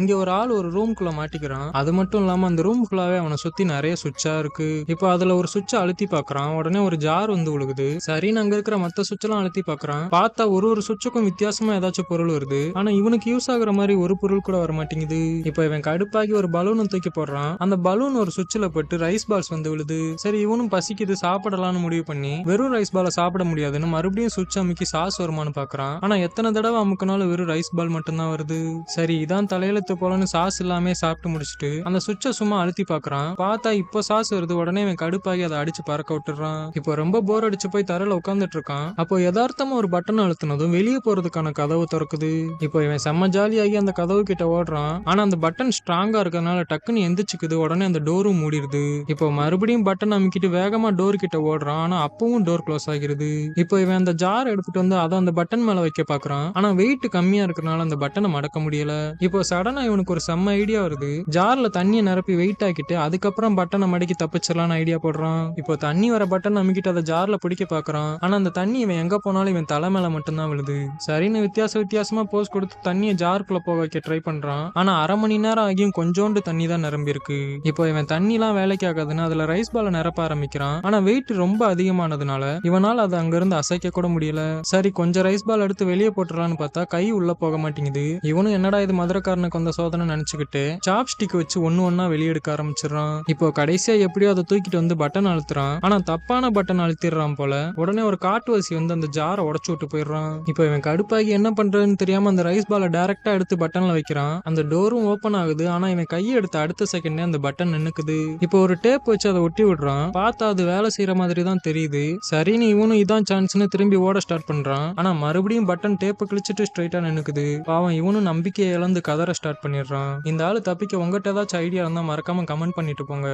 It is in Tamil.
இங்க ஒரு ஆள் ஒரு ரூம்குள்ள மாட்டிக்கிறான். அது மட்டும் இல்லாம அந்த ரூம் ஃபுல்லாவே அவனை சுத்தி நிறைய சுவிட்சா இருக்கு. இப்போ அதுல ஒரு சுவிட்சை அழுத்தி பாக்குறான். உடனே ஒரு ஜார் வந்து விழுகுது சரின்னு அங்க இருக்கிற மத்த சுவிட்ச் எல்லாம் அழுத்தி பாக்குறான். பார்த்தா ஒரு ஒரு சுவிட்சுக்கும் வித்தியாசமா ஏதாச்சும் பொருள் வருது. ஆனா இவனுக்கு யூஸ் ஆகுற மாதிரி ஒரு பொருள் கூட வர மாட்டேங்குது இப்போ இவன் கடுப்பாகி ஒரு பலூனும் தூக்கி போடுறான். அந்த பலூன் ஒரு சுவிட்சில் பட்டு ரைஸ் பால்ஸ் வந்து விழுது சரி இவனும் பசிக்குது சாப்பிடலாம்னு முடிவு பண்ணி வெறும் ரைஸ் பாலை சாப்பிட முடியாதுன்னு மறுபடியும் சுவிட்ச் அமுக்கி சாஸ் வருமானு பாக்குறான். ஆனா எத்தனை தடவை அமுக்கினாலும் வெறும் ரைஸ் பால் மட்டும்தான் வருது. சரி இதான் தலையெழுத்து போலன்னு சாஸ் இல்லாமே சாப்பிட்டு முடிச்சுட்டு அந்த சுவிட்சை சும்மா அழுத்தி பாக்குறான் பார்த்தா இப்போ சாஸ் வருது உடனே இவன் கடுப்பாகி அதை அடிச்சு பறக்க விட்டுறான். இப்போ ரொம்ப போர் அடிச்சு போய் தரையில உட்காந்துட்டு இருக்கான். அப்போ யதார்த்தமா ஒரு பட்டன் அழுத்தினதும் வெளியே போறதுக்கான கதவு திறக்குது. இப்போ இவன் செம்ம ஜாலியாகி அந்த கதவு கிட்ட ஓடுறான். ஆனா அந்த பட்டன் ஸ்ட்ராங்கா இருக்கறனால டக்குன்னு எந்திரிச்சுக்குது உடனே அந்த டோரும் மூடிடுது. இப்போ மறுபடியும் பட்டன் அமைக்கிட்டு வேகமா டோர் கிட்ட ஓடுறான். ஆனா அப்பவும் டோர் க்ளோஸ் ஆகிருது. இப்போ இவன் அந்த ஜார் எடுத்துட்டு வந்து அதை அந்த பட்டன் மேல வைக்க பாக்குறான் ஆனா வெயிட் கம்மியா இருக்கிறனால அந்த பட்டனை மடக்க முடியல. இப்போ சடன் இவனுக்கு ஒரு செம்ம ஐடியா வருது. ஜார்ல தண்ணியை நிரப்பி வெயிட் ஆக்கிட்டு அதுக்கப்புறம் பட்டனை மடக்கி தப்பிச்சிடலாம்னு ஐடியா போடுறான். இப்போ தண்ணி வர பட்டன் நம்பிக்கிட்டு அதை ஜார்ல பிடிக்க பாக்குறான். ஆனா அந்த தண்ணி இவன் எங்க போனாலும் இவன் தலை மேல மட்டும்தான் விழுது. சரின்னு வித்தியாச வித்தியாசமா போஸ் கொடுத்து தண்ணியை ஜாருக்குள்ள போக வைக்க ட்ரை பண்றான். ஆனா அரை மணி நேரம் ஆகியும் கொஞ்சோண்டு தண்ணி தான் நிரம்பி இருக்கு இப்போ இவன் தண்ணிலாம் வேலைக்கு ஆகாதுன்னு அதுல ரைஸ் பாலை நிரப்ப ஆரம்பிக்கிறான். ஆனா வெயிட் ரொம்ப அதிகமானதுனால இவனால் அதை அங்கிருந்து அசைக்க கூட முடியல. சரி கொஞ்சம் ரைஸ் பால் எடுத்து வெளியே போட்டுடலான்னு பார்த்தா கை உள்ள போக மாட்டேங்குது. இவனும் என்னடா இது மதுரக்காரனுக்கு கொந்த சோதனை நினைச்சுக்கிட்டு சாப்ஸ்டிக் வச்சு ஒன்னு ஒன்னா வெளியே எடுக்க ஆரம்பிச்சிடுறான். இப்போ கடைசியா எப்படியோ அதை தூக்கிட்டு வந்து பட்டன் அழுத்துறான். ஆனா தப்பான பட்டன் அழுத்திடுறான் போல. உடனே ஒரு காட்டுவாசி வந்து அந்த ஜாரை உடச்சு விட்டு போயிடுறான். இப்போ இவன் கடுப்பாகி என்ன பண்றதுன்னு தெரியாம அந்த ரைஸ் பாலை டைரக்டா எடுத்து பட்டன்ல வைக்கிறான். அந்த டோரும் ஓபன் ஆகுது. ஆனா இவன் கையை எடுத்த அடுத்த செகண்டே அந்த பட்டன் நின்னுக்குது. இப்போ ஒரு டேப் வச்சு அதை ஒட்டி விடுறான். பார்த்தா அது வேலை செய்யற மாதிரி தான் தெரியுது. சரின்னு இவனும் இதான் சான்ஸ்னு திரும்பி ஓட ஸ்டார்ட் பண்றான். ஆனா மறுபடியும் பட்டன் டேப்பை கிழிச்சிட்டு ஸ்ட்ரைட்டா நின்னுக்குது. பாவம் இவனும் நம்பிக்கையை இழந்து கதற ஸ்டார்ட் ஸ்டார்ட் பண்ணிடுறான் இந்த ஆள் தப்பிக்க உங்ககிட்ட ஏதாச்சும் ஐடியா இருந்தால் மறக்காம கமெண்ட் பண்ணிட்டு போங்க.